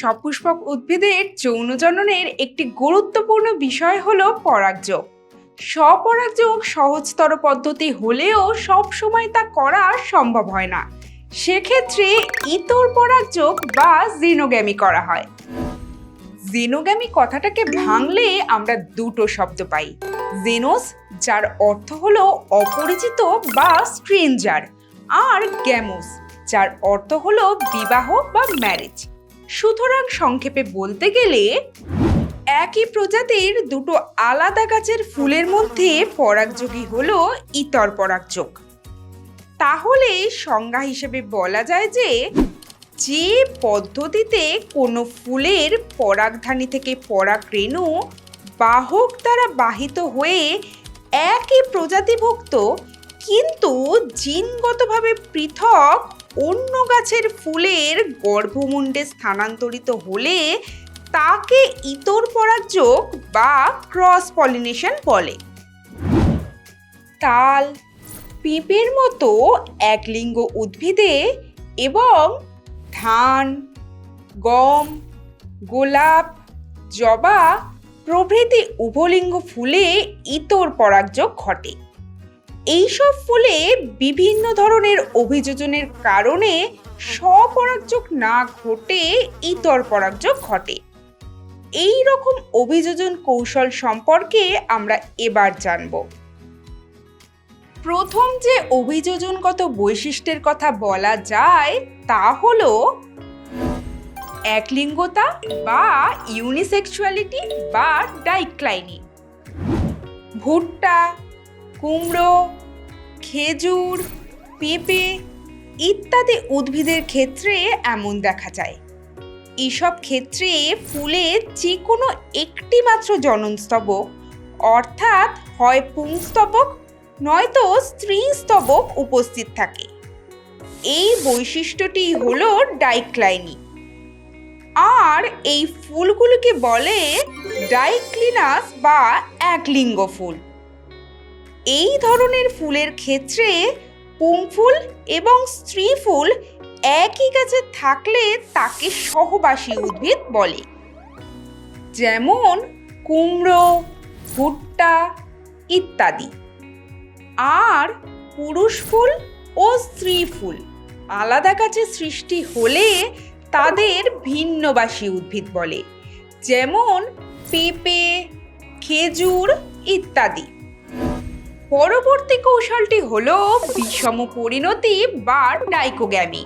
সপুষ্পক উদ্ভিদের যৌনজননের একটি গুরুত্বপূর্ণ বিষয় হল পরাগযোগ। স্বপরাগযোগ সহজতর পদ্ধতি হলেও সব সময় তা করা সম্ভব হয় না। সেক্ষেত্রে ইতর পরাগযোগ বা জিনোগ্যামি করা হয়। জেনোগ্যামি কথাটাকে ভাঙলে আমরা দুটো শব্দ পাই। জেনোস যার অর্থ হলো অপরিচিত বা স্ট্রেঞ্জার, আর গ্যামোস যার অর্থ হলো বিবাহ বা ম্যারেজ। সুতরাং সংক্ষেপে বলতে গেলে, একই প্রজাতির দুটো আলাদা গাছের ফুলের মধ্যে পরাগযোগী হল ইতর পরাগযোগ। তাহলে সংজ্ঞা হিসেবে বলা যায় যে যে পদ্ধতিতে কোনো ফুলের পরাগধানী থেকে পরাগ রেণু বাহক দ্বারা বাহিত হয়ে একই প্রজাতিভুক্ত, কিন্তু জিনগতভাবে পৃথক অন্য গাছের ফুলের গর্ভমুণ্ডে স্থানান্তরিত হলে তাকে ইতর পরাগযোগ বা ক্রস পলিনেশন বলে। তাল, পেঁপের মতো একলিঙ্গ উদ্ভিদে এবং ধান, গম, গোলাপ, জবা প্রভৃতি উভলিঙ্গ ফুলে ইতর পরাগযোগ ঘটে। এইসব ফুলে বিভিন্ন ধরনের অভিযোজনের কারণে স্বপরাগযোগ না ঘটে, ইতর পরাগযোগ ঘটে। এই রকম অভিযোজন কৌশল সম্পর্কে আমরা এবার জানব। প্রথম যে অভিযোজনগত বৈশিষ্ট্যের কথা বলা যায়, তা হলো একলিঙ্গতা বা ইউনিসেক্সুয়ালিটি বা ডাইক্লাইনিং ভুট্টা, কুমড়ো খেজুর, পেঁপে ইত্যাদি উদ্ভিদের ক্ষেত্রে এমন দেখা যায়। এসব ক্ষেত্রে ফুলের যে কোনো একটি মাত্র জননস্তবক, অর্থাৎ হয় পুংস্তবক, নয়তো স্ত্রীস্তবক উপস্থিত থাকে। এই বৈশিষ্ট্যটি হলো ডাইক্লাইনি। আর এই ফুলগুলোকে বলে ডাইক্লিনাস বা একলিঙ্গ ফুল। এই ধরনের ফুলের ক্ষেত্রে পুংফুল এবং স্ত্রী ফুল একই গাছে থাকলে তাকে সহবাসী উদ্ভিদ বলে। যেমন কুমড়ো, ভুট্টা ইত্যাদি। আর পুরুষ ফুল ও স্ত্রী ফুল আলাদা গাছে সৃষ্টি হলে তাদের ভিন্নবাসী উদ্ভিদ বলে। যেমন পেঁপে, খেজুর ইত্যাদি। পরবর্তী কৌশলটি হল বিষম পরিণতি বা ডাইকোগ্যামি।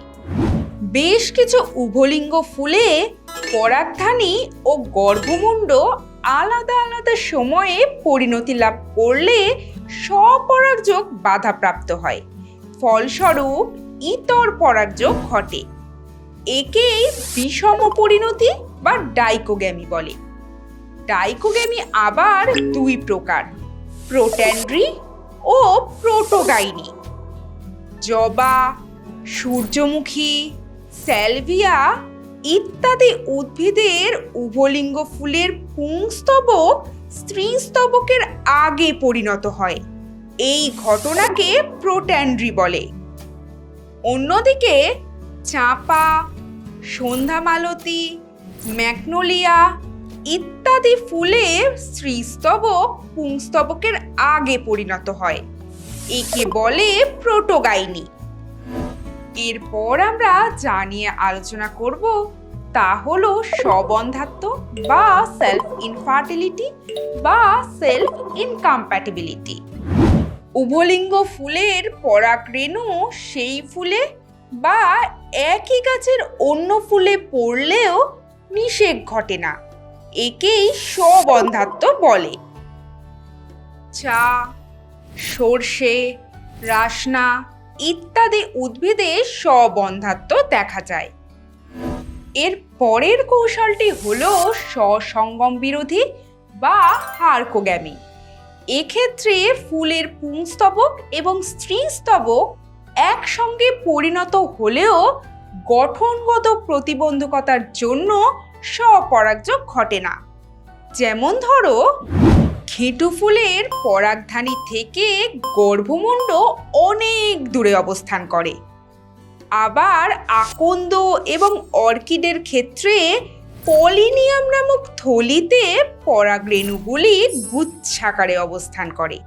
বেশ কিছু উভলিঙ্গ ফুলে পরাগধানী ও গর্ভমুণ্ড আলাদা আলাদা সময়ে পরিণতি লাভ করলে স্বপরাগযোগ বাধাপ্রাপ্ত হয়। ফলস্বরূপ, ইতর পরাগযোগ ঘটে। একেই বিষম পরিণতি বা ডাইকোগ্যামি বলে। ডাইকোগ্যামি আবার দুই প্রকার, প্রোট্যান্ড্রি ও প্রোটোগাইনি। জবা, সূর্যমুখী, স্যালভিয়া ইত্যাদি উদ্ভিদের উভলিঙ্গ ফুলের পুংস্তবক স্ত্রীস্তবকের আগে পরিণত হয়। এই ঘটনাকে প্রোট্যান্ড্রি বলে। অন্যদিকে চাঁপা, সন্ধ্যামালতী, ম্যাগনোলিয়া ইত্যাদি ফুলে স্ত্রীস্তবক পুংস্তবকের আগে পরিণত হয়। একে বলে প্রোটোগাইনি। এরপর আমরা যা নিয়ে আলোচনা করব, তা হলো স্ববন্ধাত্ম বা সেলফ ইনফার্টিলিটি বা সেলফ ইনকম্প্যাটিবিলিটি উভলিঙ্গ ফুলের পরাগ রেণু সেই ফুলে বা একই গাছের অন্য ফুলে পড়লেও নিষেক ঘটে না। একেই স্ববন্ধাত্ম বলে। চা, সর্ষে, রাসনা ইত্যাদি উদ্ভিদে স্ববন্ধাত্ম দেখা যায়। এর পরের কৌশলটি হল স্বসঙ্গম বিরোধী বা হার্কোগ্যামি। এক্ষেত্রে ফুলের পুংস্তবক এবং স্ত্রীস্তবক একসঙ্গে পরিণত হলেও গঠনগত প্রতিবন্ধকতার জন্য স্বপরাগযোগ ঘটে না। যেমন ধরো, ঘেঁটু ফুলের পরাগধানী থেকে গর্ভমুণ্ড অনেক দূরে অবস্থান করে। আবার আকন্দ এবং অর্কিডের ক্ষেত্রে পলিনিয়াম নামক থলিতে পরাগরেণুগুলি গুচ্ছাকারে অবস্থান করে।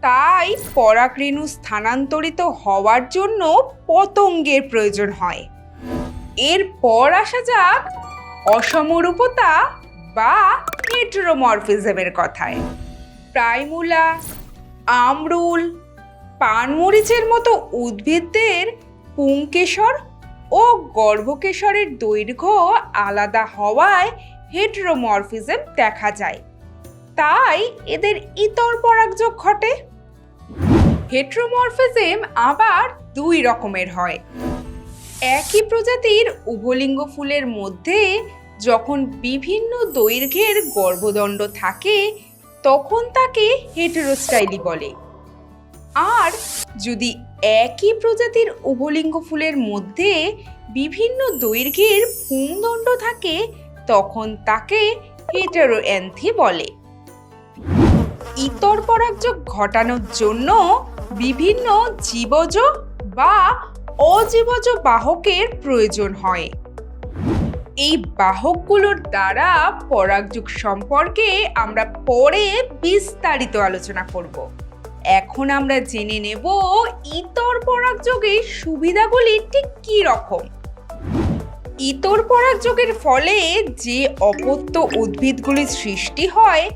তাই পরাগরেণু স্থানান্তরিত হওয়ার জন্য পতঙ্গের প্রয়োজন হয়। এরপর আসা যাক অসমরূপতা বা হেটেরোমরফিজমের কথায়। প্রাইমুলা আমরুল, পানমরিচের মতো উদ্ভিদদের পুংকেশর ও গর্ভকেশরের দৈর্ঘ্য আলাদা হওয়ায় হেটেরোমরফিজম দেখা যায়। তাই এদের ইতর পরাগযোগ ঘটে। হেটেরোমরফিজম আবার দুই রকমের হয়। একই প্রজাতির উভলিঙ্গ ফুলের মধ্যে যখন বিভিন্ন দৈর্ঘ্যের গর্ভদণ্ড থাকে, তখন তাকে হেটেরোস্টাইলি বলে। আর যদি একই প্রজাতির উভলিঙ্গ ফুলের মধ্যে বিভিন্ন দৈর্ঘ্যের পুংদণ্ড থাকে, তখন তাকে হেটেরোঅ্যান্থি বলে। ইতর পরাগযোগ ঘটানোর জন্য বিভিন্ন জীবজ বা অজীবজ বাহকের প্রয়োজন হয়। এই বাহকগুলোর দ্বারা পরাগযোগ সম্পর্কে আমরা পরে বিস্তারিত আলোচনা করব। এখন আমরা জেনে নেব ইতর পরাগযোগের সুবিধাগুলি ঠিক কী রকম। ইতর পরাগযোগের ফলে যে অপত্য উদ্ভিদগুলির সৃষ্টি হয়,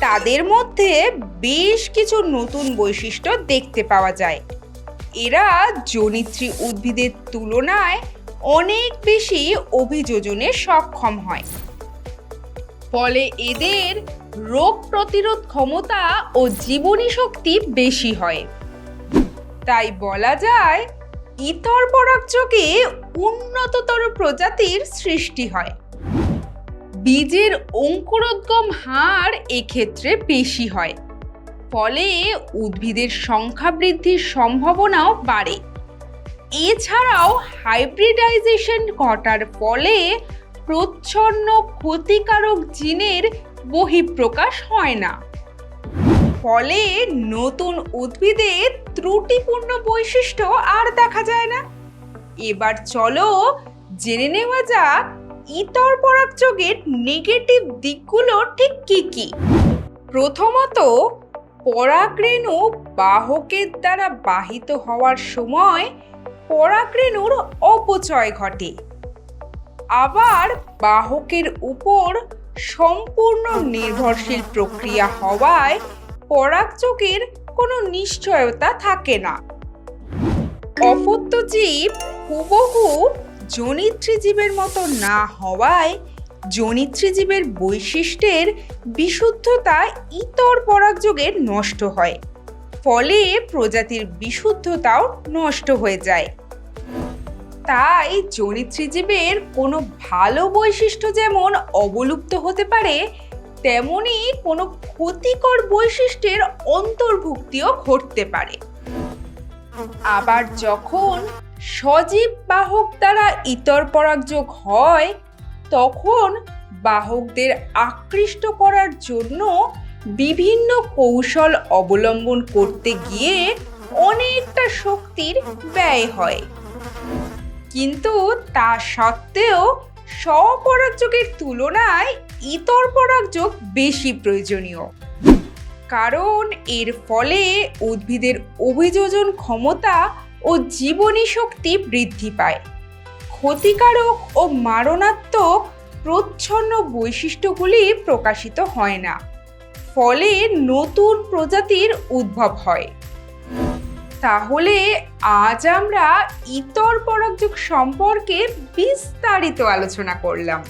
তাদের মধ্যে বেশ কিছু নতুন বৈশিষ্ট্য দেখতে পাওয়া যায়। এরা জনিত্রী উদ্ভিদের তুলনায় অনেক বেশি অভিযোজনে সক্ষম হয়। ফলে এদের রোগ প্রতিরোধ ক্ষমতা ও জীবনী শক্তি বেশি হয়। তাই বলা যায়, ইতর পরাগযোগে উন্নততর প্রজাতির সৃষ্টি হয়। বীজের অঙ্কুরোদ্গম হার এক্ষেত্রে বেশি হয়। ফলে উদ্ভিদের সংখ্যা বৃদ্ধির সম্ভাবনাও বাড়ে। এছাড়াও হাইব্রিডাইজেশন ঘটার ফলে প্রচ্ছন্ন ক্ষতিকারক জিনের বহিঃপ্রকাশ হয় না। ফলে নতুন উদ্ভিদের ত্রুটিপূর্ণ বৈশিষ্ট্য আর দেখা যায় না। এবার চলো জেনে নেওয়া যাক ইতর পরাগযোগের নেগেটিভ দিকগুলো ঠিক কি কি। প্রথমত পরাগরেণু বাহকের দ্বারা বাহিত হওয়ার সময় পরাগরেণুর অপচয় ঘটে। আবার বাহকের উপর সম্পূর্ণ নির্ভরশীল প্রক্রিয়া হওয়ায় পরাগযোগের কোনো নিশ্চয়তা থাকে না। অপত্য জীব হুবহু জনিত্রী জীবের মতো না হওয়ায় জনিত্রী জীবের বৈশিষ্ট্যের বিশুদ্ধতা ইতর পরাগযোগের নষ্ট হয়। ফলে প্রজাতির বিশুদ্ধতাও নষ্ট হয়ে যায়। তাই জনিত্রী জীবের কোনো ভালো বৈশিষ্ট্য যেমন অবলুপ্ত হতে পারে, তেমনি কোনো ক্ষতিকর বৈশিষ্ট্যের অন্তর্ভুক্তিও ঘটতে পারে। আবার যখন সজীব বাহক দ্বারা ইতর পরাগযোগ হয় তখন বাহকদের আকৃষ্ট করার জন্য বিভিন্ন কৌশল অবলম্বন করতে গিয়ে অনেকটা শক্তির ব্যয় হয়। কিন্তু তা সত্ত্বেও স্বপরাগযোগের তুলনায় ইতর পরাগযোগ বেশি প্রয়োজনীয়। কারণ এর ফলে উদ্ভিদের অভিযোজন ক্ষমতা ও জীবনী শক্তি বৃদ্ধি পায়। ক্ষতিকারক ও মারণাত্মক প্রচ্ছন্ন বৈশিষ্ট্যগুলি প্রকাশিত হয় না। ফলে নতুন প্রজাতির উদ্ভব হয়। তাহলে আজ আমরা ইতর পরাগযোগ সম্পর্কে বিস্তারিত আলোচনা করলাম।